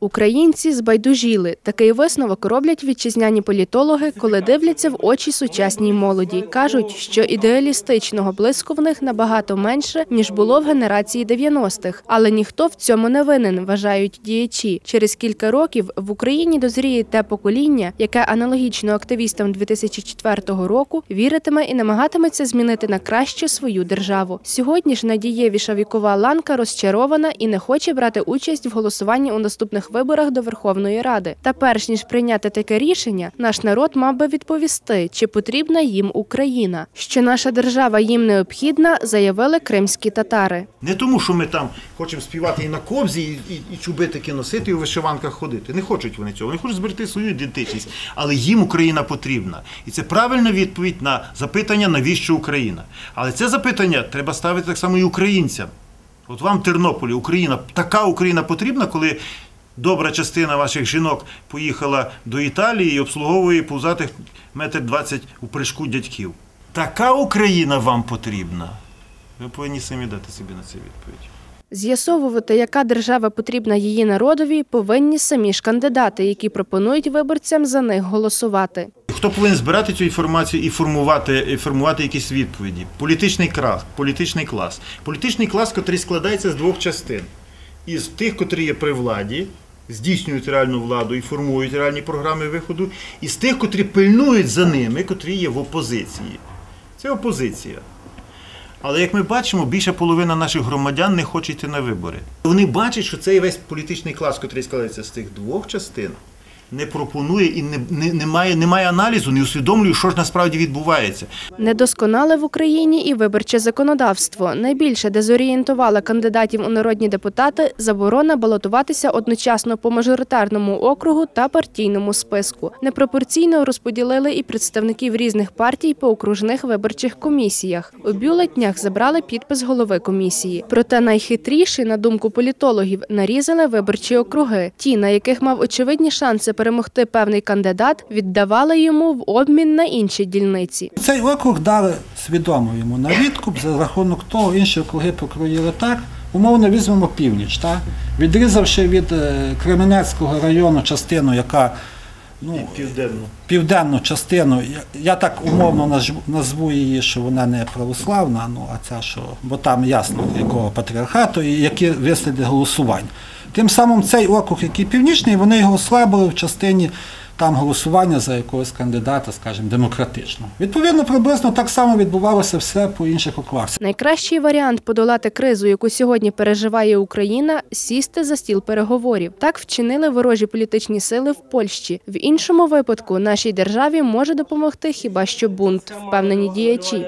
Українці збайдужіли. Такий висновок роблять вітчизняні політологи, коли дивляться в очі сучасній молоді. Кажуть, що ідеалістичного блиску в них набагато менше, ніж було в генерації 90-х. Але ніхто в цьому не винен, вважають діячі. Через кілька років в Україні дозріє те покоління, яке аналогічно активістам 2004 року віритиме і намагатиметься змінити на краще свою державу. Сьогодні ж надієвіша вікова ланка розчарована і не хоче брати участь в голосуванні у наступних виборах до Верховної Ради. Та перш ніж прийняти таке рішення, наш народ мав би відповісти, чи потрібна їм Україна. Що наша держава їм необхідна, заявили кримські татари. Не тому, що ми там хочемо співати і на кобзі, і, і, і чубитики носити, і у вишиванках ходити. Не хочуть вони цього. Вони хочуть зберегти свою ідентичність. Але їм Україна потрібна. І це правильна відповідь на запитання, навіщо Україна. Але це запитання треба ставити так само і українцям. От вам Тернополі, Україна, така Україна потрібна, коли добра частина ваших жінок поїхала до Італії і обслуговує повзатих метр двадцять у прыжку дядьків. Така Україна вам потрібна. Ви повинні самі дати собі на це відповідь. З'ясовувати, яка держава потрібна її народові, повинні самі ж кандидати, які пропонують виборцям за них голосувати. Хто повинен збирати цю інформацію і формувати, і формувати якісь відповіді? Політичний клас, політичний клас. Політичний клас, який складається з двох частин: із тих, котрі є при владі, здійснюють реальну владу і формують реальні програми виходу, і з тих, котрі пильнують за ними, котрі є в опозиції. Це опозиція. Але як ми бачимо, більша половина наших громадян не хоче йти на вибори. Вони бачать, що цей весь політичний клас, який складається з тих двох частин, не пропонує і не, не, не, має, не має аналізу, не усвідомлює, що ж насправді відбувається. Недосконале в Україні і виборче законодавство. Найбільше дезорієнтувала кандидатів у народні депутати заборона балотуватися одночасно по мажоритарному округу та партійному списку. Непропорційно розподілили і представників різних партій по окружних виборчих комісіях. У бюлетнях забрали підпис голови комісії. Проте найхитріші, на думку політологів, нарізали виборчі округи. Ті, на яких мав очевидні шанси перемогти певний кандидат, віддавали йому в обмін на інші дільниці. Цей округ дали свідомо йому на відкуп за рахунок того, інші округи покроїли так. Умовно візьмемо північ, так? відрізавши від е, Кременецького району частину, яка ну, Південно. південну частину, я, я так умовно назву, назву її, що вона не православна, ну а ця що, бо там ясно якого патріархату і які висліди голосувань. Тим самим цей округ, який північний, вони його ослабили в частині там голосування за якогось кандидата, скажімо, демократичного. Відповідно, приблизно так само відбувалося все по інших округах. Найкращий варіант подолати кризу, яку сьогодні переживає Україна, сісти за стіл переговорів. Так вчинили ворожі політичні сили в Польщі. В іншому випадку нашій державі може допомогти хіба що бунт, впевнені діячі.